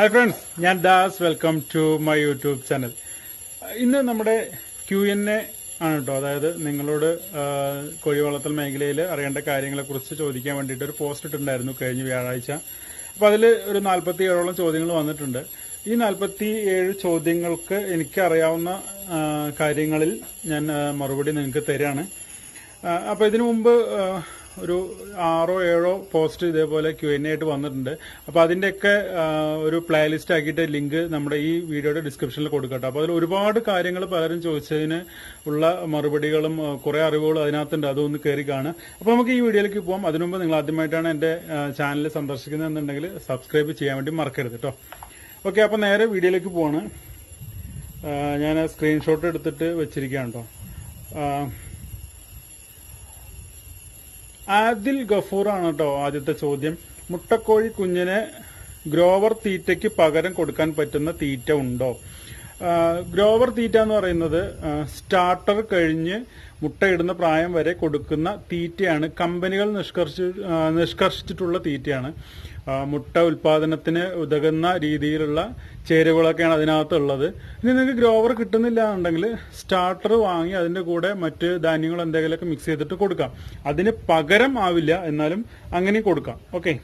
Hi friends ഞാൻ Das. Welcome to my YouTube channel ഇന്ന് നമ്മുടെ ക്യു എൻ എ ആണ് കേട്ടോ അതായത് നിങ്ങളോട് കോഴി വളർത്തൽ മേഖലയിൽ അറിയേണ്ട കാര്യങ്ങളെക്കുറിച്ച് ചോദിക്കാൻ വേണ്ടിയിട്ട് ഒരു പോസ്റ്റ് ഇട്ടിട്ടുണ്ടായിരുന്നു കഴിഞ്ഞ വ്യാഴാഴ്ച. അപ്പോൾ അതിൽ ഒരു നാൽപ്പത്തി ഏഴോളം ചോദ്യങ്ങൾ വന്നിട്ടുണ്ട്. ഈ നാൽപ്പത്തി ഏഴ് ചോദ്യങ്ങൾക്ക് എനിക്ക് അറിയാവുന്ന കാര്യങ്ങളിൽ ഞാൻ മറുപടി നിങ്ങൾക്ക് തരാണ്. അപ്പോൾ ഇതിനു മുമ്പ് ഒരു ആറോ ഏഴോ പോസ്റ്റ് ഇതേപോലെ ക്യു എൻ ആയിട്ട് വന്നിട്ടുണ്ട്. അപ്പോൾ അതിന്റെയൊക്കെ ഒരു പ്ലേലിസ്റ്റ് ആക്കിയിട്ട് ലിങ്ക് നമ്മുടെ ഈ വീഡിയോയുടെ ഡിസ്ക്രിപ്ഷനിൽ കൊടുക്കട്ടെ. അപ്പോൾ അതിൽ ഒരുപാട് കാര്യങ്ങൾ പലരും ചോദിച്ചതിന് ഉള്ള മറുപടികളും കുറേ അറിവുകളും അതിനകത്തുണ്ട്. അതൊന്ന് കയറി കാണുക. അപ്പോൾ നമുക്ക് ഈ വീഡിയോയിലേക്ക് പോകാം അതിനു മുമ്പ് നിങ്ങൾ ആദ്യമായിട്ടാണ് എന്റെ ചാനൽ സന്ദർശിക്കുന്നതെന്നുണ്ടെങ്കിൽ സബ്സ്ക്രൈബ് ചെയ്യാൻ വേണ്ടി മറക്കരുത് കേട്ടോ ഓക്കെ അപ്പോൾ നേരെ വീഡിയോയിലേക്ക് പോവാണ്. ഞാൻ സ്ക്രീൻഷോട്ട് എടുത്തിട്ട് വെച്ചിരിക്കുകയാണ് കേട്ടോ ആദിൽ ഗഫൂർ ആണ് കേട്ടോ ആദ്യത്തെ ചോദ്യം. മുട്ടക്കോഴി കുഞ്ഞിന് ഗ്രോവർ തീറ്റയ്ക്ക് പകരം കൊടുക്കാൻ പറ്റുന്ന തീറ്റ ഉണ്ടോ? ഗ്രോവർ തീറ്റ എന്ന് പറയുന്നത് സ്റ്റാർട്ടർ കഴിഞ്ഞ് മുട്ടയിടുന്ന പ്രായം വരെ കൊടുക്കുന്ന തീറ്റയാണ്. കമ്പനികൾ നിഷ്കർഷി നിഷ്കർഷിച്ചിട്ടുള്ള തീറ്റയാണ്. മുട്ട ഉൽപാദനത്തിന് ഉതകുന്ന രീതിയിലുള്ള ചേരുവകളൊക്കെയാണ് അതിനകത്തുള്ളത്. ഇനി നിങ്ങൾക്ക് ഗ്രോവർ കിട്ടുന്നില്ല എന്നുണ്ടെങ്കിൽ സ്റ്റാർട്ടർ വാങ്ങി അതിന്റെ കൂടെ മറ്റ് ധാന്യങ്ങൾ എന്തെങ്കിലുമൊക്കെ മിക്സ് ചെയ്തിട്ട് കൊടുക്കാം. അതിന് പകരം ആവില്ല എന്നാലും അങ്ങനെ കൊടുക്കാം. ഓക്കെ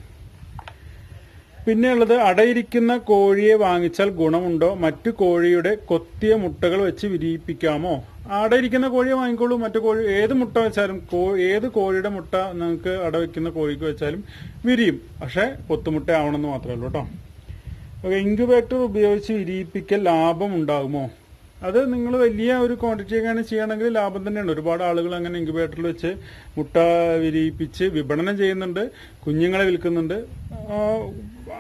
പിന്നെയുള്ളത് അടയിരിക്കുന്ന കോഴിയെ വാങ്ങിച്ചാൽ ഗുണമുണ്ടോ? മറ്റു കോഴിയുടെ കൊത്തിയ മുട്ടകൾ വെച്ച് വിരിയിപ്പിക്കാമോ? അടയിരിക്കുന്ന കോഴിയെ വാങ്ങിക്കോളൂ. മറ്റു കോഴി ഏത് മുട്ട വെച്ചാലും ഏത് കോഴിയുടെ മുട്ട നിങ്ങൾക്ക് അടവയ്ക്കുന്ന കോഴിക്ക് വെച്ചാലും വിരിയും. പക്ഷെ കൊത്തുമുട്ട ആവണമെന്ന് മാത്രമേ ഉള്ളൂ കേട്ടോ. ഓക്കെ ഇൻക്യുബേറ്റർ ഉപയോഗിച്ച് വിരിയിപ്പിക്കൽ ലാഭം ഉണ്ടാകുമോ? അത് നിങ്ങൾ വലിയ ഒരു ക്വാണ്ടിറ്റി ഒക്കെയാണ് ചെയ്യണമെങ്കിൽ ലാഭം തന്നെയാണ്. ഒരുപാട് ആളുകൾ അങ്ങനെ ഇൻക്യുബേറ്ററിൽ വെച്ച് മുട്ട വിരിയിപ്പിച്ച് വിപണനം ചെയ്യുന്നുണ്ട്. കുഞ്ഞുങ്ങളെ വിൽക്കുന്നുണ്ട്.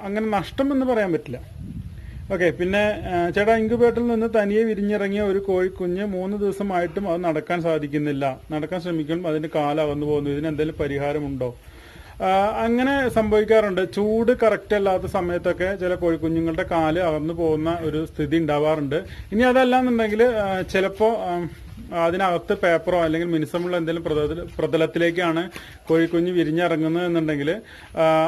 അങ്ങനെ നഷ്ടം എന്ന് പറയാൻ പറ്റില്ല. ഓക്കെ പിന്നെ ചേട്ടാ ഇൻക്യുബേറ്ററിൽ നിന്ന് തനിയെ വിരിഞ്ഞിറങ്ങിയ ഒരു കോഴിക്കുഞ്ഞ് മൂന്ന് ദിവസമായിട്ടും അത് നടക്കാൻ സാധിക്കുന്നില്ല. നടക്കാൻ ശ്രമിക്കുമ്പോൾ അതിന്റെ കാല അകന്നു പോകുന്നു. ഇതിന് എന്തെങ്കിലും പരിഹാരമുണ്ടോ? അങ്ങനെ സംഭവിക്കാറുണ്ട്. ചൂട് കറക്റ്റ് അല്ലാത്ത സമയത്തൊക്കെ ചില കോഴിക്കുഞ്ഞുങ്ങളുടെ കാൽ അകന്നു പോകുന്ന ഒരു സ്ഥിതി ഉണ്ടാവാറുണ്ട്. ഇനി അതല്ല എന്നുണ്ടെങ്കിൽ ചിലപ്പോൾ അതിനകത്ത് പേപ്പറോ അല്ലെങ്കിൽ മിനിസമുള്ള എന്തെങ്കിലും പ്രതല- പ്രതലത്തിലേക്കാണ് കോഴിക്കുഞ്ഞ് വിരിഞ്ഞിറങ്ങുന്നത് എന്നുണ്ടെങ്കിൽ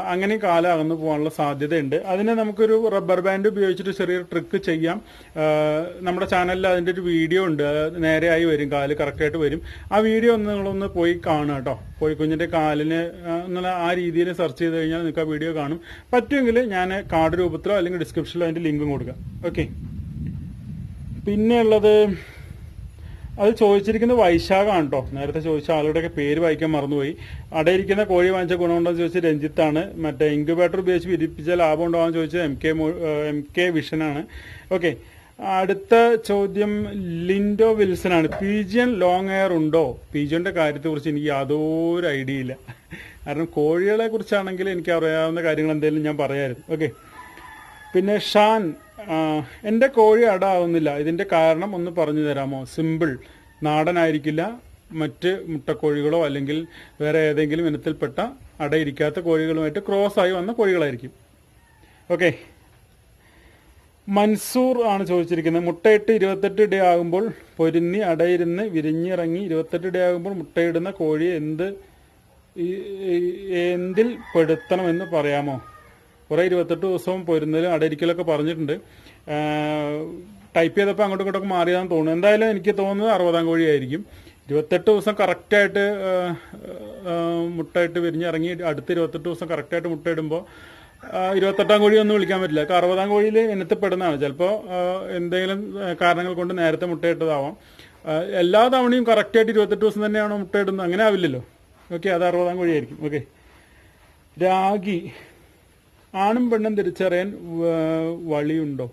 അങ്ങനെ കാലം അകന്നു പോകാനുള്ള സാധ്യതയുണ്ട്. അതിന് നമുക്കൊരു റബ്ബർ ബാൻഡ് ഉപയോഗിച്ചിട്ട് ചെറിയൊരു ട്രിക്ക് ചെയ്യാം. നമ്മുടെ ചാനലിൽ അതിന്റെ ഒരു വീഡിയോ ഉണ്ട്. നേരെയായി വരും കാൽ കറക്റ്റായിട്ട് വരും. ആ വീഡിയോ ഒന്ന് നിങ്ങളൊന്ന് പോയി കാണുക കേട്ടോ. കോഴിക്കുഞ്ഞിന്റെ കാലിന് എന്നുള്ള ആ രീതിയിൽ സെർച്ച് ചെയ്ത് കഴിഞ്ഞാൽ നിങ്ങൾക്ക് ആ വീഡിയോ കാണും. പറ്റുമെങ്കിൽ ഞാൻ കാർഡ് രൂപത്തിലോ അല്ലെങ്കിൽ ഡിസ്ക്രിപ്ഷനിലോ അതിന്റെ ലിങ്കും കൊടുക്കാം. ഓക്കെ പിന്നെ ഉള്ളത് അത് ചോദിച്ചിരിക്കുന്നത് വൈശാഖാണ് കേട്ടോ നേരത്തെ ചോദിച്ച ആളുടെയൊക്കെ പേര് വായിക്കാൻ മറന്നുപോയി. അടയിരിക്കുന്ന കോഴി വാങ്ങിച്ച ഗുണമുണ്ടോ എന്ന് ചോദിച്ചത് രഞ്ജിത്താണ്. മറ്റേ ഇൻക്യുബേറ്റർ ഉപയോഗിച്ച് വിരിപ്പിച്ച ലാഭം ഉണ്ടോ എന്ന് ചോദിച്ചത് എം കെ എം കെ വിഷനാണ്. ഓക്കെ. അടുത്ത ചോദ്യം ലിൻഡോ വിൽസൺ ആണ് പീജിയൻ ലോങ് എയർ ഉണ്ടോ? പീജിയന്റെ കാര്യത്തെ കുറിച്ച് എനിക്ക് യാതൊരു ഐഡിയ ഇല്ല. കാരണം കോഴികളെ കുറിച്ചാണെങ്കിൽ എനിക്ക് അറിയാവുന്ന കാര്യങ്ങൾ എന്തെങ്കിലും ഞാൻ പറയാമായിരുന്നു ഓക്കെ. പിന്നെ ഷാൻ ആ, എന്റെ കോഴി അടാവുന്നില്ല. ഇതിന്റെ കാരണം ഒന്ന് പറഞ്ഞു തരാമോ? സിമ്പിൾ നാടനായിരിക്കില്ല. മറ്റ് മുട്ടക്കോഴികളോ അല്ലെങ്കിൽ വേറെ ഏതെങ്കിലും ഇനത്തിൽപ്പെട്ട അടയിരിക്കാത്ത കോഴികളുമായിട്ട് ക്രോസ് ആയി വന്ന കോഴികളായിരിക്കും. ഓക്കെ മൻസൂർ ആണ് ചോദിച്ചിരിക്കുന്നത്. മുട്ടയിട്ട് ഇരുപത്തെട്ട് ഡേ ആകുമ്പോൾ പൊരുന്നി അടയിരുന്ന് വിരിഞ്ഞിറങ്ങി ഇരുപത്തെട്ട് ഡേ ആകുമ്പോൾ മുട്ടയിടുന്ന കോഴി എന്ത് എന്തിൽ പെടുത്തണമെന്ന് പറയാമോ? കുറെ ഇരുപത്തെട്ട് ദിവസം പോയിരുന്നതിൽ അടയിരിക്കലൊക്കെ പറഞ്ഞിട്ടുണ്ട്. ടൈപ്പ് ചെയ്തപ്പോൾ അങ്ങോട്ടും ഇങ്ങോട്ടൊക്കെ മാറിയതാണെന്ന് തോന്നുന്നു. എന്തായാലും എനിക്ക് തോന്നുന്നത് അറുപതാം കോഴിയായിരിക്കും ഇരുപത്തെട്ട് ദിവസം കറക്റ്റായിട്ട് മുട്ടയിട്ട് വിരിഞ്ഞിറങ്ങി അടുത്ത ഇരുപത്തെട്ട് ദിവസം കറക്റ്റായിട്ട് മുട്ടയിടുമ്പോൾ ഇരുപത്തെട്ടാം കോഴി ഒന്നും വിളിക്കാൻ പറ്റില്ല. കാരണം അറുപതാം കോഴിയിൽ ഇനത്തിൽപ്പെടുന്നതാണ്. ചിലപ്പോൾ എന്തെങ്കിലും കാരണങ്ങൾ കൊണ്ട് നേരത്തെ മുട്ടയിട്ടതാവാം. എല്ലാ തവണയും കറക്റ്റായിട്ട് ഇരുപത്തെട്ട് ദിവസം തന്നെയാണോ മുട്ടയിടുന്നത്? അങ്ങനെ ആവില്ലല്ലോ. ഓക്കെ അത് അറുപതാം കോഴിയായിരിക്കും ഓക്കെ രാഗി. ആണും പെണ്ണും തിരിച്ചറിയാൻ വഴിയുണ്ടോ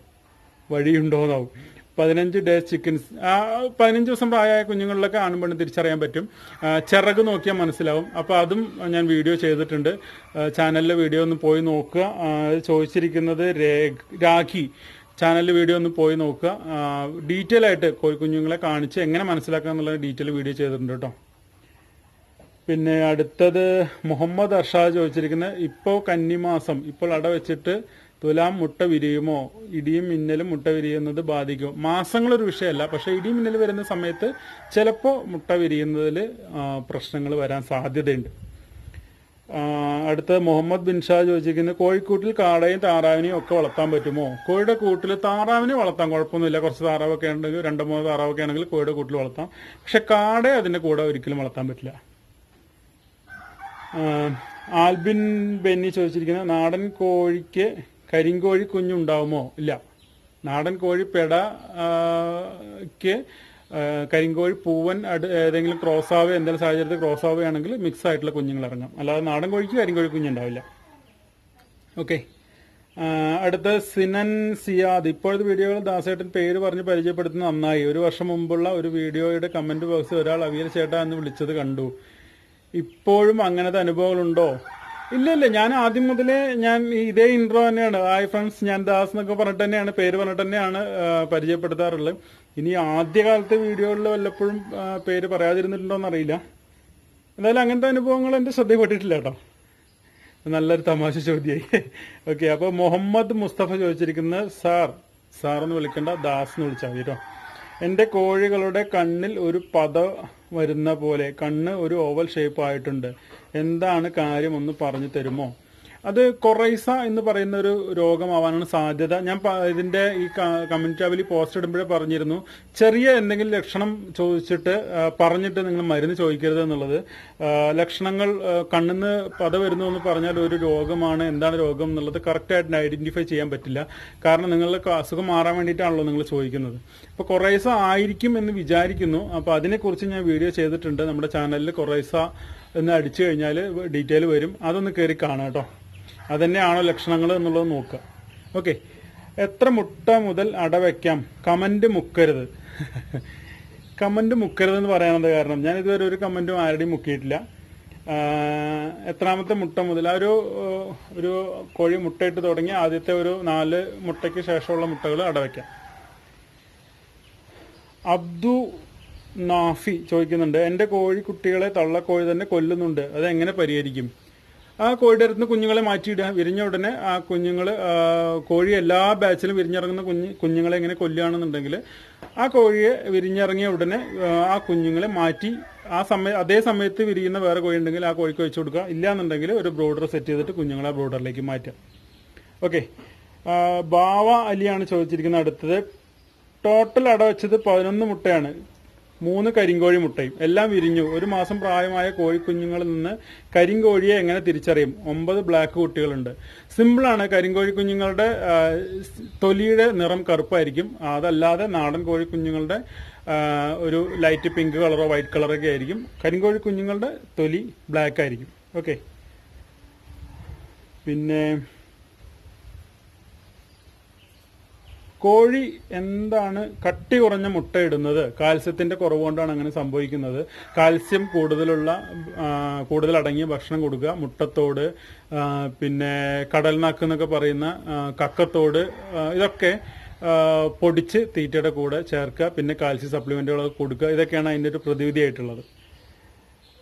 വഴിയുണ്ടോ? എന്നാവും പതിനഞ്ച് ഡേ ചിക്കൻസ് പതിനഞ്ച് ദിവസം പ്രായമായ കുഞ്ഞുങ്ങളിലൊക്കെ ആണും പെണ്ണും തിരിച്ചറിയാൻ പറ്റും. ചിറക് നോക്കിയാൽ മനസ്സിലാവും. അപ്പോൾ അതും ഞാൻ വീഡിയോ ചെയ്തിട്ടുണ്ട്. ചാനലിലെ വീഡിയോ ഒന്ന് പോയി നോക്കുക. ചോദിച്ചിരിക്കുന്നത് രാഖി ചാനലിൽ വീഡിയോ ഒന്ന് പോയി നോക്കുക. ഡീറ്റെയിൽ ആയിട്ട് കോഴിക്കുഞ്ഞുങ്ങളെ കാണിച്ച് എങ്ങനെ മനസ്സിലാക്കുക എന്നുള്ള ഡീറ്റെയിൽ വീഡിയോ ചെയ്തിട്ടുണ്ട് കേട്ടോ. പിന്നെ അടുത്തത് മുഹമ്മദ് അർഷാദ് ചോദിച്ചിരിക്കുന്നത് ഇപ്പോൾ കന്നിമാസം ഇപ്പോൾ അട വെച്ചിട്ട് തുലാം മുട്ട വിരിയുമോ? ഇടിയും മിന്നലും മുട്ട വിരിയുന്നത് ബാധിക്കും. മാസങ്ങളൊരു വിഷയമല്ല പക്ഷെ ഇടിയും മിന്നൽ വരുന്ന സമയത്ത് ചിലപ്പോൾ മുട്ട വിരിയുന്നതിൽ പ്രശ്നങ്ങൾ വരാൻ സാധ്യതയുണ്ട്. അടുത്ത മുഹമ്മദ് ബിൻ ഷാ ചോദിച്ചിരിക്കുന്നത് കോഴിക്കൂട്ടിൽ കാടയും താറാവിനെയും ഒക്കെ വളർത്താൻ പറ്റുമോ? കോഴിയുടെ കൂട്ടിൽ താറാവിനെ വളർത്താം കുഴപ്പമൊന്നുമില്ല. കുറച്ച് താറാവൊക്കെ ഉണ്ടെങ്കിൽ രണ്ടോ മൂന്നോ താറാവൊക്കെ ആണെങ്കിൽ കോഴിയുടെ കൂട്ടിൽ വളർത്താം. പക്ഷെ കാടയെ അതിന്റെ കൂടെ ഒരിക്കലും വളർത്താൻ പറ്റില്ല. ആൽബിൻ ബെന്നി ചോദിച്ചിരിക്കുന്നത് നാടൻ കോഴിക്ക് കരിങ്കോഴി കുഞ്ഞുണ്ടാവുമോ? ഇല്ല. നാടൻ കോഴി പെട ആ, ക്ക് ആ, കരിങ്കോഴി പൂവൻ ഏതെങ്കിലും ക്രോസ് ആവുക എന്തെങ്കിലും സാഹചര്യത്തിൽ ക്രോസ് ആവുകയാണെങ്കിൽ മിക്സ് ആയിട്ടുള്ള കുഞ്ഞുങ്ങൾ ഇറങ്ങാം അല്ലാതെ നാടൻ കോഴിക്ക് കരിങ്കോഴി കുഞ്ഞുണ്ടാവില്ല. ഓക്കെ അടുത്ത സിനൻ സിയാദ്. ഇപ്പോഴത്തെ വീഡിയോകൾ ദാസേട്ടൻ പേര് പറഞ്ഞ് പരിചയപ്പെടുത്തുന്ന നന്നായി. ഒരു വർഷം മുമ്പുള്ള ഒരു വീഡിയോയുടെ കമന്റ് ബോക്സ് ഒരാൾ അവിയൽ ചേട്ടാ എന്ന് വിളിച്ചത് കണ്ടു. ഇപ്പോഴും അങ്ങനത്തെ അനുഭവങ്ങളുണ്ടോ? ഇല്ല ഇല്ല ഞാൻ ആദ്യം മുതലേ ഞാൻ ഇതേ ഇൻട്രോ തന്നെയാണ്. ഹായ് ഫ്രണ്ട്സ് ഞാൻ ദാസ് എന്നൊക്കെ പറഞ്ഞിട്ട് തന്നെയാണ് പേര് പറഞ്ഞിട്ട് തന്നെയാണ് പരിചയപ്പെടുത്താറുള്ളത്. ഇനി ആദ്യകാലത്തെ വീഡിയോകളിൽ വല്ലപ്പോഴും പേര് പറയാതിരുന്നിട്ടുണ്ടോന്ന് അറിയില്ല എന്തായാലും അങ്ങനത്തെ അനുഭവങ്ങൾ എന്റെ ശ്രദ്ധയിൽപ്പെട്ടിട്ടില്ല കേട്ടോ. നല്ലൊരു തമാശ ചോദ്യമായി ഓക്കെ അപ്പോൾ മുഹമ്മദ് മുസ്തഫ ചോദിച്ചിരിക്കുന്നത് സാർ എന്ന് വിളിക്കേണ്ട ദാസ് എന്ന് വിളിച്ചാൽ മതി കേട്ടോ എന്റെ കോഴികളുടെ കണ്ണിൽ ഒരു പത വരുന്ന പോലെ കണ്ണ് ഒരു ഓവൽ ഷേപ്പ് ആയിട്ടുണ്ട്. എന്താണ് കാര്യം ഒന്ന് പറഞ്ഞു തരുമോ? അത് കൊറൈസ എന്ന് പറയുന്ന ഒരു രോഗമാവാനാണ് സാധ്യത. ഞാൻ ഇതിന്റെ ഈ കമ്മ്യൂണിറ്റി ടാബിൽ പോസ്റ്റ് ഇടുമ്പോഴേ പറഞ്ഞിരുന്നു. ചെറിയ എന്തെങ്കിലും ലക്ഷണം ചോദിച്ചിട്ട് പറഞ്ഞിട്ട് നിങ്ങൾ മരുന്ന് ചോദിക്കരുത് എന്നുള്ളത്. ലക്ഷണങ്ങൾ കണ്ണിന്ന് പത വരുന്നു എന്ന് പറഞ്ഞാൽ ഒരു രോഗമാണ്. എന്താണ് രോഗം എന്നുള്ളത് കറക്റ്റായിട്ട് ഐഡന്റിഫൈ ചെയ്യാൻ പറ്റില്ല. കാരണം നിങ്ങൾക്ക് അസുഖം മാറാൻ വേണ്ടിയിട്ടാണല്ലോ നിങ്ങൾ ചോദിക്കുന്നത്. അപ്പൊ കൊറൈസ ആയിരിക്കും എന്ന് വിചാരിക്കുന്നു. അപ്പൊ അതിനെക്കുറിച്ച് ഞാൻ വീഡിയോ ചെയ്തിട്ടുണ്ട്. നമ്മുടെ ചാനലിൽ കൊറൈസ എന്ന് അടിച്ചു കഴിഞ്ഞാൽ ഡീറ്റെയിൽ വരും. അതൊന്ന് കയറി കാണാം കേട്ടോ അതന്നെയാണോ ലക്ഷണങ്ങൾ എന്നുള്ളത് നോക്കുക. ഓക്കെ. എത്ര മുട്ട മുതൽ അടവയ്ക്കാം കമന്റ് മുക്കരുത്. കമന്റ് മുക്കരുത് എന്ന് പറയാനത് കാരണം? ഞാൻ ഇതുവരെ ഒരു കമന്റും ആരുടെയും മുക്കിയിട്ടില്ല. എത്രാമത്തെ മുട്ട മുതൽ ആ ഒരു ഒരു കോഴി മുട്ടയിട്ട് തുടങ്ങി ആദ്യത്തെ ഒരു നാല് മുട്ടയ്ക്ക് ശേഷമുള്ള മുട്ടകൾ അടവയ്ക്കാം അബ്ദു നാഫി ചോദിക്കുന്നുണ്ട് എന്റെ കോഴി കുട്ടികളെ തള്ളക്കോഴി തന്നെ കൊല്ലുന്നുണ്ട് അതെങ്ങനെ പരിഹരിക്കും? ആ കോഴിയുടെ അടുത്ത് കുഞ്ഞുങ്ങളെ മാറ്റിയിടുക. വിരിഞ്ഞ ഉടനെ ആ കുഞ്ഞുങ്ങൾ കോഴി എല്ലാ ബാച്ചിലും വിരിഞ്ഞിറങ്ങുന്ന കുഞ്ഞ് കുഞ്ഞുങ്ങളെ എങ്ങനെ കൊല്ലുകയാണെന്നുണ്ടെങ്കിൽ ആ കോഴിയെ വിരിഞ്ഞിറങ്ങിയ ഉടനെ ആ കുഞ്ഞുങ്ങളെ മാറ്റി ആ സമയ അതേ സമയത്ത് വിരിയുന്ന വേറെ കോഴി ഉണ്ടെങ്കിൽ ആ കോഴിക്ക് വെച്ച് കൊടുക്കുക. ഇല്ലാന്നുണ്ടെങ്കിൽ ഒരു ബ്രോഡർ സെറ്റ് ചെയ്തിട്ട് കുഞ്ഞുങ്ങളെ ബ്രോഡറിലേക്ക് മാറ്റാം ഓക്കെ. ബാവ അലിയാണ് ചോദിച്ചിരിക്കുന്നത് അടുത്തത്. ടോട്ടൽ അട വെച്ചത് പതിനൊന്ന് മുട്ടയാണ്. മൂന്ന് കരിങ്കോഴി മുട്ടയും. എല്ലാം വിരിഞ്ഞു. ഒരു മാസം പ്രായമായ കോഴിക്കുഞ്ഞുങ്ങളിൽ നിന്ന് കരിങ്കോഴിയെ എങ്ങനെ തിരിച്ചറിയും? ഒമ്പത് ബ്ലാക്ക് കുട്ടികളുണ്ട്. സിമ്പിളാണ് കരിങ്കോഴി കുഞ്ഞുങ്ങളുടെ തൊലിയുടെ നിറം കറുപ്പായിരിക്കും. അതല്ലാതെ നാടൻ കോഴി കുഞ്ഞുങ്ങളുടെ ഒരു ലൈറ്റ് പിങ്ക് കളറോ വൈറ്റ് കളറൊക്കെ ആയിരിക്കും. കരിങ്കോഴി കുഞ്ഞുങ്ങളുടെ തൊലി ബ്ലാക്ക് ആയിരിക്കും. ഓക്കെ പിന്നെ കോഴി എന്താണ് കട്ടി കുറഞ്ഞ മുട്ടയിടുന്നത്? കാൽസ്യത്തിന്റെ കുറവ് കൊണ്ടാണ് അങ്ങനെ സംഭവിക്കുന്നത്. കാൽസ്യം കൂടുതലുള്ള കൂടുതൽ അടങ്ങിയ ഭക്ഷണം കൊടുക്കുക. മുട്ടത്തോട് പിന്നെ കടൽനാക്ക് എന്നൊക്കെ പറയുന്ന കക്കത്തോട് ഇതൊക്കെ പൊടിച്ച് തീറ്റയുടെ കൂടെ ചേർക്കുക. പിന്നെ കാൽസ്യം സപ്ലിമെന്റുകളൊക്കെ കൊടുക്കുക. ഇതൊക്കെയാണ് അതിന്റെ ഒരു പ്രതിവിധിയായിട്ടുള്ളത്.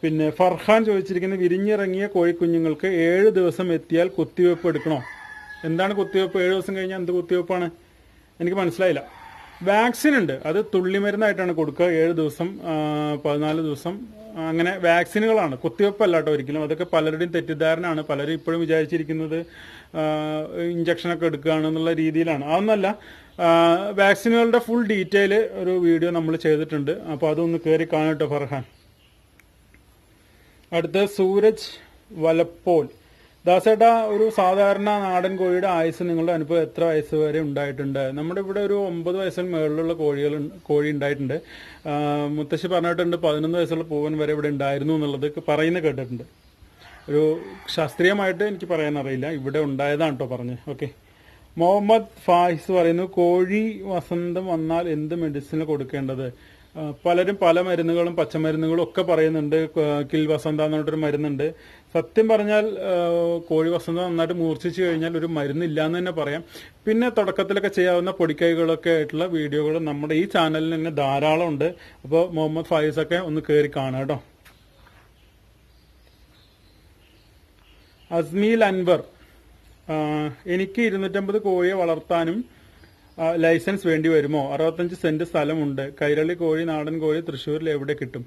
പിന്നെ ഫർഹാൻ ചോദിച്ചിരിക്കുന്ന വിരിഞ്ഞിറങ്ങിയ കോഴിക്കുഞ്ഞുങ്ങൾക്ക് ഏഴ് ദിവസം എത്തിയാൽ കുത്തിവെപ്പ് എടുക്കണോ? എന്താണ് കുത്തിവെപ്പ്? ഏഴ് ദിവസം കഴിഞ്ഞാൽ എന്ത് കുത്തിവെപ്പാണ്? എനിക്ക് മനസ്സിലായില്ല. വാക്സിൻ ഉണ്ട്. അത് തുള്ളിമരുന്നായിട്ടാണ് കൊടുക്കുക. ഏഴ് ദിവസം പതിനാല് ദിവസം അങ്ങനെ വാക്സിനുകളാണ് കുത്തിവെപ്പല്ല കേട്ടോ ഒരിക്കലും. അതൊക്കെ പലരുടെയും തെറ്റിദ്ധാരണയാണ്. പലരും ഇപ്പോഴും വിചാരിച്ചിരിക്കുന്നത് ഇഞ്ചക്ഷനൊക്കെ എടുക്കുകയാണ് എന്നുള്ള രീതിയിലാണ്. അതൊന്നല്ല വാക്സിനുകളുടെ ഫുൾ ഡീറ്റെയിൽ ഒരു വീഡിയോ നമ്മൾ ചെയ്തിട്ടുണ്ട്. അപ്പോൾ അതൊന്ന് കയറി കാണട്ടോ ഫർഹാൻ. അടുത്ത സൂരജ് വലപ്പോൾ. ദാസേട്ട ഒരു സാധാരണ നാടൻ കോഴിയുടെ ആയുസ് നിങ്ങളുടെ അനുഭവം എത്ര വയസ്സ് വരെ ഉണ്ടായിട്ടുണ്ട്? നമ്മുടെ ഇവിടെ ഒരു ഒമ്പത് വയസ്സിന് മുകളിലുള്ള കോഴികൾ കോഴി ഉണ്ടായിട്ടുണ്ട്. മുത്തശ്ശി പറഞ്ഞിട്ടുണ്ട് പതിനൊന്ന് വയസ്സുള്ള പൂവൻ വരെ ഇവിടെ ഉണ്ടായിരുന്നു എന്നുള്ളത് പറയുന്ന കേട്ടിട്ടുണ്ട്. ഒരു ശാസ്ത്രീയമായിട്ട് എനിക്ക് പറയാൻ അറിയില്ല ഇവിടെ ഉണ്ടായതാണ് കേട്ടോ പറഞ്ഞത് ഓക്കെ. മുഹമ്മദ് ഫാഹിസ് പറയുന്നു കോഴി വസന്തം വന്നാൽ എന്ത് മെഡിസിൻ കൊടുക്കേണ്ടത്? പലരും പല മരുന്നുകളും പച്ചമരുന്നുകളും ഒക്കെ പറയുന്നുണ്ട് കിൽ വസന്ത എന്ന് പറഞ്ഞിട്ടൊരു മരുന്നുണ്ട്. സത്യം പറഞ്ഞാൽ കോഴി വസന്ത നന്നായിട്ട് മൂർച്ഛിച്ചു കഴിഞ്ഞാൽ ഒരു മരുന്നില്ല എന്ന് തന്നെ പറയാം. പിന്നെ തുടക്കത്തിലൊക്കെ ചെയ്യാവുന്ന പൊടിക്കൈകളൊക്കെ ആയിട്ടുള്ള വീഡിയോകൾ നമ്മുടെ ഈ ചാനലിൽ തന്നെ ധാരാളം ഉണ്ട് അപ്പോൾ മുഹമ്മദ് ഫായിസ് ഒക്കെ ഒന്ന് കയറി കാണാം കേട്ടോ. അസ്മീൽ അൻവർ എനിക്ക് ഇരുന്നൂറ്റമ്പത് കോഴിയെ വളർത്താനും ലൈസൻസ് വേണ്ടി വരുമോ? അറുപത്തഞ്ച് സെന്റ് സ്ഥലമുണ്ട്. കൈരളി കോഴി നാടൻ കോഴി തൃശ്ശൂരിൽ എവിടെ കിട്ടും?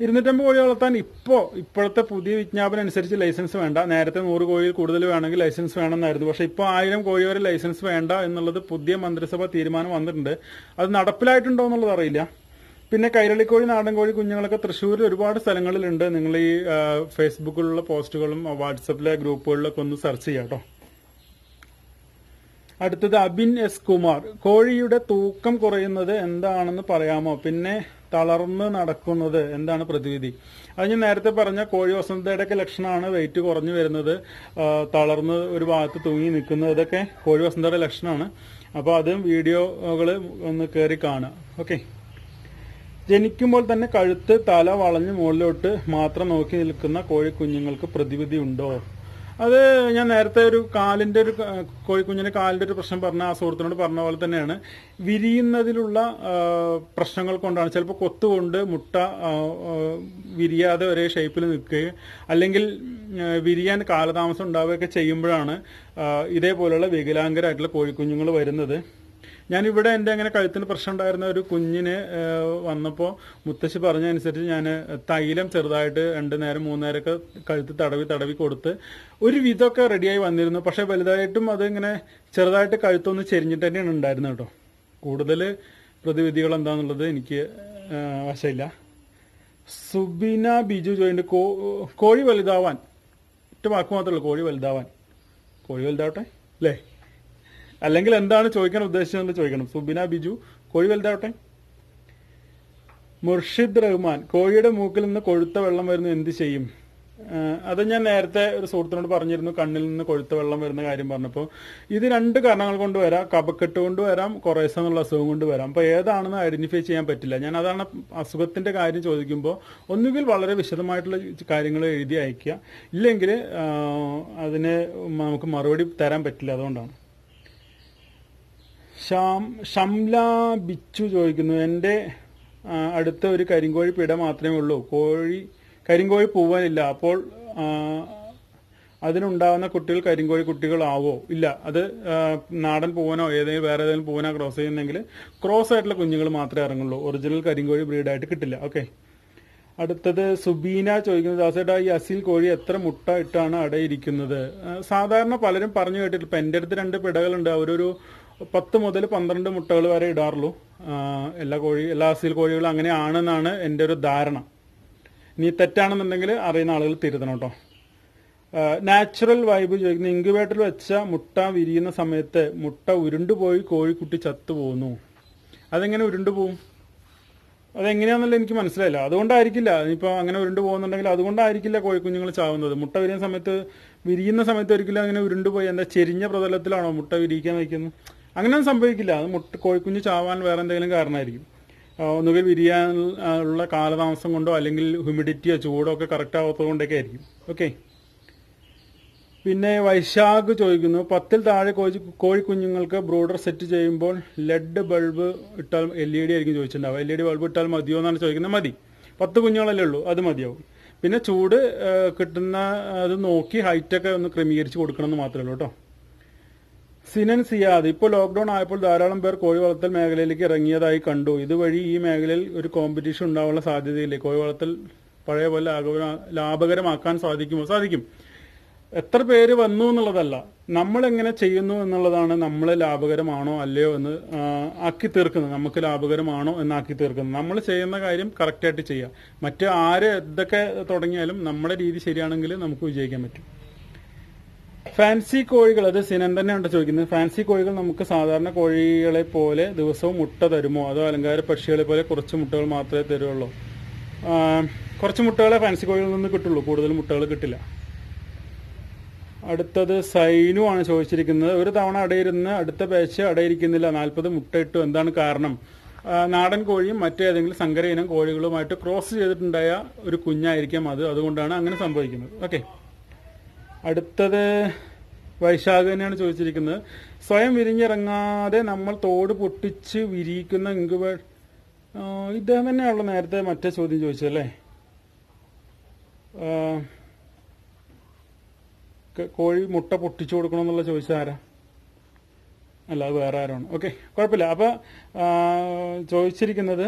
ഇരുന്നൂറ്റമ്പത് കോഴി വളർത്താൻ ഇപ്പോൾ ഇപ്പോഴത്തെ പുതിയ വിജ്ഞാപനം അനുസരിച്ച് ലൈസൻസ് വേണ്ട. നേരത്തെ നൂറ് കോഴിയിൽ കൂടുതൽ വേണമെങ്കിൽ ലൈസൻസ് വേണമെന്നായിരുന്നു. പക്ഷേ ഇപ്പോൾ ആയിരം കോഴി വരെ ലൈസൻസ് വേണ്ട എന്നുള്ളത് പുതിയ മന്ത്രിസഭാ തീരുമാനം വന്നിട്ടുണ്ട്. അത് നടപ്പിലായിട്ടുണ്ടോ എന്നുള്ളത് അറിയില്ല. പിന്നെ കൈരളി കോഴി നാടൻ കോഴി കുഞ്ഞുങ്ങളൊക്കെ തൃശ്ശൂരിൽ ഒരുപാട് സ്ഥലങ്ങളിലുണ്ട്. നിങ്ങൾ ഈ ഫേസ്ബുക്കിലുള്ള പോസ്റ്റുകളും വാട്സപ്പിലെ ഗ്രൂപ്പുകളിലൊക്കെ ഒന്ന് സെർച്ച് ചെയ്യാം കേട്ടോ. അടുത്തത് അബിൻ എസ് കുമാർ. കോഴിയുടെ തൂക്കം കുറയുന്നത് എന്താണെന്ന് പറയാമോ? പിന്നെ തളർന്ന് നടക്കുന്നത് എന്താണ് പ്രതിവിധി? അത് ഞാൻ നേരത്തെ പറഞ്ഞ കോഴി വസന്തയുടെ ഒക്കെ ലക്ഷണമാണ് വെയിറ്റ് കുറഞ്ഞു വരുന്നത്. തളർന്ന് ഒരു ഭാഗത്ത് തൂങ്ങി നിൽക്കുന്നത് ഇതൊക്കെ കോഴി വസന്തയുടെ ലക്ഷണമാണ്. അപ്പോൾ അതും വീഡിയോകൾ ഒന്ന് കയറി കാണുക. ഓക്കെ. ജനിക്കുമ്പോൾ തന്നെ കഴുത്ത് തല വളഞ്ഞ് മുകളിലോട്ട് മാത്രം നോക്കി നിൽക്കുന്ന കോഴി കുഞ്ഞുങ്ങൾക്ക് പ്രതിവിധി ഉണ്ടോ? അത് ഞാൻ നേരത്തെ ഒരു കാലിന്റെ ഒരു കോഴിക്കുഞ്ഞിന്റെ കാലിന്റെ ഒരു പ്രശ്നം പറഞ്ഞ ആ സുഹൃത്തിനോട് പറഞ്ഞ പോലെ തന്നെയാണ്. വിരിയുന്നതിലുള്ള പ്രശ്നങ്ങൾ കൊണ്ടാണ്. ചിലപ്പോൾ കൊത്തുകൊണ്ട് മുട്ട വിരിയാതെ ഒരേ ഷേപ്പിൽ നിൽക്കുകയും അല്ലെങ്കിൽ വിരിയാൻ കാലതാമസം ഉണ്ടാവുകയൊക്കെ ചെയ്യുമ്പോഴാണ് ഇതേപോലെയുള്ള വികലാംഗരായിട്ടുള്ള കോഴിക്കുഞ്ഞുങ്ങൾ വരുന്നത്. ഞാനിവിടെ എന്റെ അങ്ങനെ കഴുത്തിന് പ്രശ്നം ഉണ്ടായിരുന്ന ഒരു കുഞ്ഞിന് വന്നപ്പോൾ മുത്തശ്ശി പറഞ്ഞ അനുസരിച്ച് ഞാൻ തൈലം ചെറുതായിട്ട് രണ്ട് നേരം മൂന്ന് നേരമൊക്കെ കഴുത്ത് തടവി തടവി കൊടുത്ത് ഒരു വിധമൊക്കെ റെഡിയായി വന്നിരുന്നു. പക്ഷേ വലുതായിട്ടും അതിങ്ങനെ ചെറുതായിട്ട് കഴുത്തൊന്ന് ചെരിഞ്ഞിട്ട് തന്നെയാണ് ഉണ്ടായിരുന്നത് കേട്ടോ. കൂടുതൽ പ്രതിവിധികൾ എന്താണെന്നുള്ളത് എനിക്ക് വശമില്ല. സുബിന ബിജു ജോയിന്റ് കോഴി വലുതാവാൻ ഒറ്റ വാക്ക് മാത്രമേ ഉള്ളൂ കോഴി വലുതാവാൻ. കോഴി വലുതാവട്ടെ അല്ലേ? അല്ലെങ്കിൽ എന്താണ് ചോദിക്കാൻ ഉദ്ദേശിച്ചതെന്ന് ചോദിക്കണം. സുബിന ബിജു കോഴി വലുതാവട്ടെ. മുർഷിദ് റഹ്മാൻ കോഴിയുടെ മൂക്കിൽ നിന്ന് കൊഴുത്ത വെള്ളം വരുന്നു എന്ത് ചെയ്യും? അത് ഞാൻ നേരത്തെ ഒരു സുഹൃത്തിനോട് പറഞ്ഞിരുന്നു കണ്ണിൽ നിന്ന് കൊഴുത്ത വെള്ളം വരുന്ന കാര്യം പറഞ്ഞപ്പോൾ ഇത് രണ്ട് കാരണങ്ങൾ കൊണ്ട് വരാം. കപക്കെട്ട് കൊണ്ട് വരാം കൊറേസ എന്നുള്ള അസുഖം കൊണ്ട് വരാം. അപ്പോൾ ഏതാണെന്ന് ഐഡന്റിഫൈ ചെയ്യാൻ പറ്റില്ല. ഞാൻ അതാണ് അസുഖത്തിന്റെ കാര്യം ചോദിക്കുമ്പോൾ ഒന്നുകിൽ വളരെ വിശദമായിട്ടുള്ള കാര്യങ്ങൾ എഴുതി അയക്കുക ഇല്ലെങ്കിൽ അതിന് നമുക്ക് മറുപടി തരാൻ പറ്റില്ല. അതുകൊണ്ടാണ്. ഷാം ഷംല ബിച്ചു ചോദിക്കുന്നു. എന്റെ അടുത്ത ഒരു കരിങ്കോഴി പിട മാത്രമേ ഉള്ളൂ. കോഴി കരിങ്കോഴി പൂവാനില്ല. അപ്പോൾ അതിനുണ്ടാകുന്ന കുട്ടികൾ കരിങ്കോഴി കുട്ടികളാവോ? ഇല്ല. അത് നാടൻ പൂവനോ ഏതെങ്കിലും വേറെ ഏതെങ്കിലും പൂവനോ ക്രോസ് ചെയ്യുന്നെങ്കിൽ ക്രോസ് ആയിട്ടുള്ള കുഞ്ഞുങ്ങൾ മാത്രമേ ഇറങ്ങുള്ളൂ. ഒറിജിനൽ കരിങ്കോഴി ബ്രീഡായിട്ട് കിട്ടില്ല. ഓക്കെ അടുത്തത് സുബീന ചോദിക്കുന്നത് ദാസേട്ടാ ഈ അസീൽ കോഴി എത്ര മുട്ട ഇട്ടാണ് അടയിരിക്കുന്നത്? സാധാരണ പലരും പറഞ്ഞു കേട്ടിട്ടില്ല. ഇപ്പം എന്റെ അടുത്ത് രണ്ട് പിടകളുണ്ട്. അവരൊരു പത്ത് മുതൽ പന്ത്രണ്ട് മുട്ടകൾ വരെ ഇടാറുള്ളൂ. എല്ലാ കോഴി എല്ലാ അസീൽ കോഴികളും അങ്ങനെയാണെന്നാണ് എന്റെ ഒരു ധാരണ. നീ തെറ്റാണെന്നുണ്ടെങ്കിൽ അറിയുന്ന ആളുകൾ തിരുത്തണം കേട്ടോ. നാച്ചുറൽ വൈബ് ചോദിക്കുന്നത് ഇൻക്യുബേറ്ററിൽ വെച്ച മുട്ട വിരിയുന്ന സമയത്ത് മുട്ട ഉരുണ്ടുപോയി കോഴിക്കുട്ടി ചത്തുപോകുന്നു. അതെങ്ങനെ ഉരുണ്ടുപോകും അതെങ്ങനെയാണെന്നല്ല എനിക്ക് മനസ്സിലായില്ല. അതുകൊണ്ടായിരിക്കില്ല. ഇനിയിപ്പോൾ അങ്ങനെ ഉരുണ്ടു പോകുന്നുണ്ടെങ്കിൽ അതുകൊണ്ടായിരിക്കില്ല കോഴിക്കുഞ്ഞുങ്ങൾ ചാവുന്നത്. മുട്ട വിരിയുന്ന സമയത്ത് വിരിയുന്ന സമയത്ത് ഒരിക്കലും അങ്ങനെ ഉരുണ്ടുപോയി. എന്താ ചെരിഞ്ഞ പ്രതലത്തിലാണോ മുട്ട വിരിയിക്കാൻ വയ്ക്കുന്നത്? അങ്ങനെയൊന്നും സംഭവിക്കില്ല. അത് മുട്ട കോഴിക്കുഞ്ഞ് ചാവാൻ വേറെ എന്തെങ്കിലും കാരണമായിരിക്കും. ഒന്നുകിൽ വിരിയാൻ ഉള്ള കാലതാമസം കൊണ്ടോ അല്ലെങ്കിൽ ഹ്യൂമിഡിറ്റിയോ ചൂടോ ഒക്കെ കറക്റ്റ് ആവാത്തത് കൊണ്ടൊക്കെ ആയിരിക്കും. ഓക്കെ പിന്നെ വൈശാഖ് ചോദിക്കുന്നു പത്തിൽ താഴെ കോഴി കോഴിക്കുഞ്ഞുങ്ങൾക്ക് ബ്രൂഡർ സെറ്റ് ചെയ്യുമ്പോൾ ലെഡ് ബൾബ് ഇട്ടാൽ എൽ ഇ ഡി ആയിരിക്കും ചോദിച്ചിട്ടുണ്ടാവുക. എൽ ഇ ഡി ബൾബ് ഇട്ടാൽ മതിയോ എന്നാണ് ചോദിക്കുന്നത്. മതി. പത്ത് കുഞ്ഞുങ്ങളല്ലേ ഉള്ളൂ അത് മതിയാവും. പിന്നെ ചൂട് കിട്ടുന്ന അത് നോക്കി ഹൈറ്റൊക്കെ ഒന്ന് ക്രമീകരിച്ച് കൊടുക്കണമെന്ന് മാത്രമേ ഉള്ളൂ കേട്ടോ. സിനൻ സിയാദ് ഇപ്പോൾ ലോക്ക്ഡൌൺ ആയപ്പോൾ ധാരാളം പേർ കോഴി വളർത്തൽ മേഖലയിലേക്ക് ഇറങ്ങിയതായി കണ്ടു. ഇതുവഴി ഈ മേഖലയിൽ ഒരു കോമ്പറ്റീഷൻ ഉണ്ടാവാനുള്ള സാധ്യതയില്ലേ? കോഴി വളർത്തൽ പഴയ പോലെ ലാഭകര- ലാഭകരമാക്കാൻ സാധിക്കുമോ? സാധിക്കും. എത്ര പേര് വന്നു എന്നുള്ളതല്ല. നമ്മൾ എങ്ങനെ ചെയ്യുന്നു എന്നുള്ളതാണ് നമ്മൾ ലാഭകരമാണോ അല്ലയോ എന്ന് ആക്കി തീർക്കുന്നത്. നമുക്ക് ലാഭകരമാണോ എന്ന് ആക്കി തീർക്കുന്നത്. നമ്മൾ ചെയ്യുന്ന കാര്യം കറക്റ്റായിട്ട് ചെയ്യുക. മറ്റ് ആര് എന്തൊക്കെ തുടങ്ങിയാലും നമ്മുടെ രീതി ശരിയാണെങ്കിൽ നമുക്ക് വിജയിക്കാൻ പറ്റും. ഫാൻസി കോഴികൾ അത് സിനൻ തന്നെയാണ് ചോദിക്കുന്നത്? ഫാൻസി കോഴികൾ നമുക്ക് സാധാരണ കോഴികളെ പോലെ ദിവസവും മുട്ട തരുമോ? അതോ അലങ്കാര പക്ഷികളെ പോലെ കുറച്ച് മുട്ടകൾ മാത്രമേ തരുള്ളൂ? കുറച്ച് മുട്ടകളെ ഫാൻസി കോഴികളിൽ നിന്ന് കിട്ടുള്ളൂ. കൂടുതൽ മുട്ടകൾ കിട്ടില്ല. അടുത്തത് സൈനു ആണ് ചോദിച്ചിരിക്കുന്നത്. ഒരു തവണ അടയിരുന്ന് അടുത്ത ബാച്ച് അടയിരിക്കുന്നില്ല. നാൽപ്പത് മുട്ടയിട്ടു എന്താണ് കാരണം? നാടൻ കോഴിയും മറ്റേതെങ്കിലും സങ്കര ഇനം കോഴികളുമായിട്ട് ക്രോസ് ചെയ്തിട്ടുണ്ടായ ഒരു കുഞ്ഞായിരിക്കാം അത്. അതുകൊണ്ടാണ് അങ്ങനെ സംഭവിക്കുന്നത്. ഓക്കെ അടുത്തത് വൈശാഖ് തന്നെയാണ് ചോദിച്ചിരിക്കുന്നത്. സ്വയം വിരിഞ്ഞിറങ്ങാതെ നമ്മൾ തോട് പൊട്ടിച്ച് വിരിയിക്കുന്ന ഇങ്കുബേ ഇദ്ദേഹം തന്നെയാണല്ലോ നേരത്തെ മറ്റേ ചോദ്യം ചോദിച്ചല്ലേ കോഴി മുട്ട പൊട്ടിച്ചു കൊടുക്കണമെന്നുള്ള ചോദിച്ച ആരാ? അല്ല അത് വേറെ ആരാണ്. ഓക്കെ കുഴപ്പമില്ല. അപ്പൊ ചോദിച്ചിരിക്കുന്നത്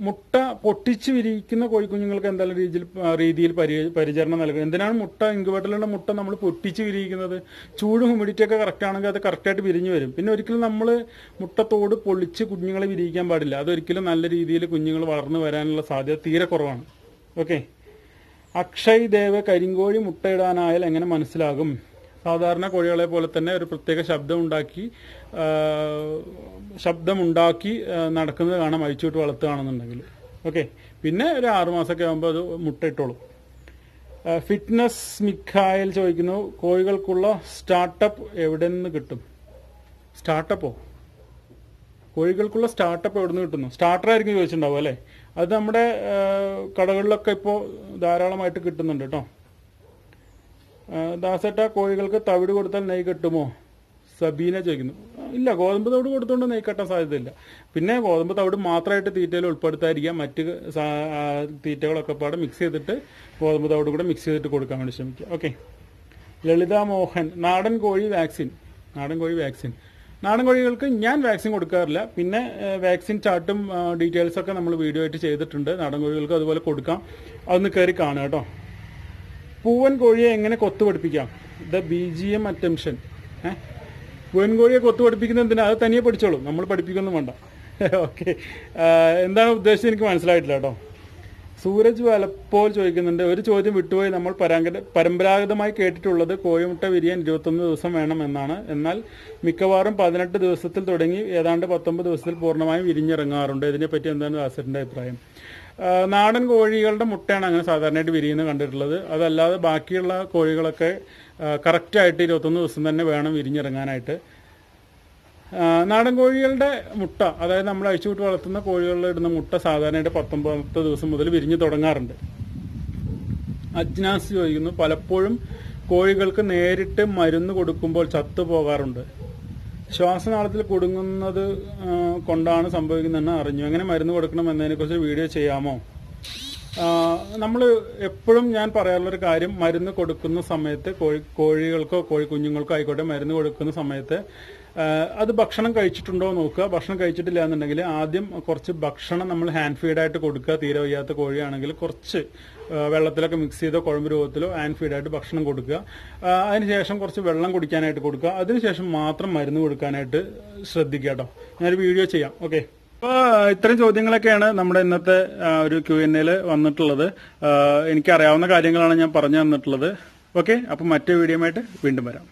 മുട്ട പൊട്ടിച്ച് വിരിയിക്കുന്ന കോഴിക്കുഞ്ഞുങ്ങൾക്ക് എന്തെല്ലാം രീതിയിൽ രീതിയിൽ പരി- പരിചരണം നൽകുക എന്തിനാണ് മുട്ട ഇൻക്യുബേറ്ററിലുള്ള മുട്ട നമ്മൾ പൊട്ടിച്ച് വിരിയിക്കുന്നത്? ചൂടും ഹ്യൂമിഡിറ്റി ഒക്കെ കറക്റ്റ് ആണെങ്കിൽ അത് കറക്റ്റായിട്ട് വിരിഞ്ഞു വരും. പിന്നെ ഒരിക്കലും നമ്മൾ മുട്ടത്തോട് പൊളിച്ച് കുഞ്ഞുങ്ങളെ വിരിയിക്കാൻ പാടില്ല. അതൊരിക്കലും നല്ല രീതിയിൽ കുഞ്ഞുങ്ങൾ വളർന്നു വരാനുള്ള സാധ്യത തീരെ കുറവാണ്. ഓക്കെ അക്ഷയ് ദേവ കരിങ്കോഴി മുട്ടയിടാനായാൽ എങ്ങനെ മനസ്സിലാകും? സാധാരണ കോഴികളെ പോലെ തന്നെ ഒരു പ്രത്യേക ശബ്ദം ഉണ്ടാക്കി ശബ്ദമുണ്ടാക്കി നടക്കുന്നത് കാണാം. അഴിച്ചുവിട്ട് വളർത്തുകയാണെന്നുണ്ടെങ്കിൽ. ഓക്കെ. പിന്നെ ഒരു ആറുമാസമൊക്കെ ആകുമ്പോൾ അത് മുട്ടയിട്ടോളും. ഫിറ്റ്നസ് മിഖായൽ ചോദിക്കുന്നു കോഴികൾക്കുള്ള സ്റ്റാർട്ടപ്പ് എവിടെ നിന്ന് കിട്ടും? സ്റ്റാർട്ടപ്പോ? കോഴികൾക്കുള്ള സ്റ്റാർട്ടപ്പ് എവിടെ നിന്ന് കിട്ടുന്നു? സ്റ്റാർട്ടർ ആയിരിക്കും ചോദിച്ചിട്ടുണ്ടാവും അല്ലേ? അത് നമ്മുടെ കടകളിലൊക്കെ ഇപ്പോൾ ധാരാളമായിട്ട് കിട്ടുന്നുണ്ട് കേട്ടോ. ദാസേട്ട കോഴികൾക്ക് തവിട് കൊടുത്താൽ നെയ് കെട്ടുമോ? സബീന ചോദിക്കുന്നു. ഇല്ല ഗോതമ്പ് തവിട് കൊടുത്തുകൊണ്ട് നെയ് കെട്ടാൻ സാധ്യതയില്ല. പിന്നെ ഗോതമ്പ് തവിട് മാത്രമായിട്ട് തീറ്റയിൽ ഉൾപ്പെടുത്താതിരിക്കാം മറ്റ് തീറ്റകളൊക്കെ പാടെ മിക്സ് ചെയ്തിട്ട് ഗോതമ്പ് തവിട് കൂടെ മിക്സ് ചെയ്തിട്ട് കൊടുക്കാൻ വേണ്ടി ശ്രമിക്കുക. ഓക്കെ ലളിത മോഹൻ നാടൻ കോഴി വാക്സിൻ. നാടൻ കോഴി വാക്സിൻ. നാടൻ കോഴികൾക്ക് ഞാൻ വാക്സിൻ കൊടുക്കാറില്ല. പിന്നെ വാക്സിൻ ചാർട്ടും ഡീറ്റെയിൽസ് ഒക്കെ നമ്മൾ വീഡിയോ ആയിട്ട് ചെയ്തിട്ടുണ്ട്. നാടൻ കോഴികൾക്ക് അതുപോലെ കൊടുക്കാം. അതൊന്ന് കയറി കാണുക കേട്ടോ. പൂവൻ കോഴിയെ എങ്ങനെ കൊത്തു പഠിപ്പിക്കാം the B G M attention ഏഹ് പൂവൻ കോഴിയെ കൊത്തു പഠിപ്പിക്കുന്നത് എന്തിനാ? അത് തനിയെ പഠിച്ചോളൂ. നമ്മൾ പഠിപ്പിക്കൊന്നും വേണ്ട. ഓക്കെ. എന്താണ് ഉദ്ദേശിച്ചത് എനിക്ക് മനസ്സിലായിട്ടില്ല കേട്ടോ. സൂരജ് വലപ്പോൾ ചോദിക്കുന്നുണ്ട് ഒരു ചോദ്യം വിട്ടുപോയി നമ്മൾ പരമ്പര പരമ്പരാഗതമായി കേട്ടിട്ടുള്ളത് കോഴിമുട്ട വിരിയാൻ ഇരുപത്തൊന്ന് ദിവസം വേണം എന്നാണ്. എന്നാൽ മിക്കവാറും പതിനെട്ട് ദിവസത്തിൽ തുടങ്ങി ഏതാണ്ട് പത്തൊമ്പത് ദിവസത്തിൽ പൂർണമായും വിരിഞ്ഞിറങ്ങാറുണ്ട്. ഇതിനെപ്പറ്റി എന്താണ് ദാസറിന്റെ അഭിപ്രായം? നാടൻ കോഴികളുടെ മുട്ടയാണ് അങ്ങനെ സാധാരണയായിട്ട് വിരിയുന്നത് കണ്ടിട്ടുള്ളത്. അതല്ലാതെ ബാക്കിയുള്ള കോഴികളൊക്കെ കറക്റ്റായിട്ട് ഇരുപത്തൊന്ന് ദിവസം തന്നെ വേണം വിരിഞ്ഞിറങ്ങാനായിട്ട്. നാടൻ കോഴികളുടെ മുട്ട അതായത് നമ്മൾ അഴിച്ചുവിട്ട് വളർത്തുന്ന കോഴികളിൽ ഇടുന്ന മുട്ട സാധാരണയായിട്ട് പത്തൊമ്പതാമത്തെ ദിവസം മുതൽ വിരിഞ്ഞു തുടങ്ങാറുണ്ട്. അജ്നാസ് ചോദിക്കുന്നു പലപ്പോഴും കോഴികൾക്ക് നേരിട്ട് മരുന്ന് കൊടുക്കുമ്പോൾ ചത്തു പോകാറുണ്ട്. ശ്വാസനാളത്തിൽ കുടുങ്ങുന്നത് കൊണ്ടാണ് സംഭവിക്കുന്നതെന്ന് അറിഞ്ഞു. എങ്ങനെ മരുന്ന് കൊടുക്കണം എന്നതിനെക്കുറിച്ച് വീഡിയോ ചെയ്യാമോ? നമ്മൾ എപ്പോഴും ഞാൻ പറയാറുള്ളൊരു കാര്യം മരുന്ന് കൊടുക്കുന്ന സമയത്ത് കോഴി കോഴികൾക്കോ കോഴി കുഞ്ഞുങ്ങൾക്കോ ആയിക്കോട്ടെ മരുന്ന് കൊടുക്കുന്ന സമയത്ത് അത് ഭക്ഷണം കഴിച്ചിട്ടുണ്ടോ നോക്കുക. ഭക്ഷണം കഴിച്ചിട്ടില്ല എന്നുണ്ടെങ്കിൽ ആദ്യം കുറച്ച് ഭക്ഷണം നമ്മൾ ഹാൻഡ് ഫീഡായിട്ട് കൊടുക്കുക. തീരെ വയ്യാത്ത കോഴിയാണെങ്കിൽ കുറച്ച് വെള്ളത്തിലൊക്കെ മിക്സ് ചെയ്തോ കുഴമ്പ് രൂപത്തിലോ ഹാൻഡ് ഫീഡായിട്ട് ഭക്ഷണം കൊടുക്കുക. അതിനുശേഷം കുറച്ച് വെള്ളം കുടിക്കാനായിട്ട് കൊടുക്കുക. അതിനുശേഷം മാത്രം മരുന്ന് കൊടുക്കാനായിട്ട് ശ്രദ്ധിക്കുക കേട്ടോ. ഞാനൊരു വീഡിയോ ചെയ്യാം. ഓക്കെ അപ്പോൾ ഇത്തരം ചോദ്യങ്ങളൊക്കെയാണ് നമ്മുടെ ഇന്നത്തെ ഒരു ക്യു എൻ എയിൽ വന്നിട്ടുള്ളത് എനിക്കറിയാവുന്ന കാര്യങ്ങളാണ് ഞാൻ പറഞ്ഞു തന്നിട്ടുള്ളത്. ഓക്കെ അപ്പം മറ്റേ വീഡിയോ ആയിട്ട് വീണ്ടും വരാം.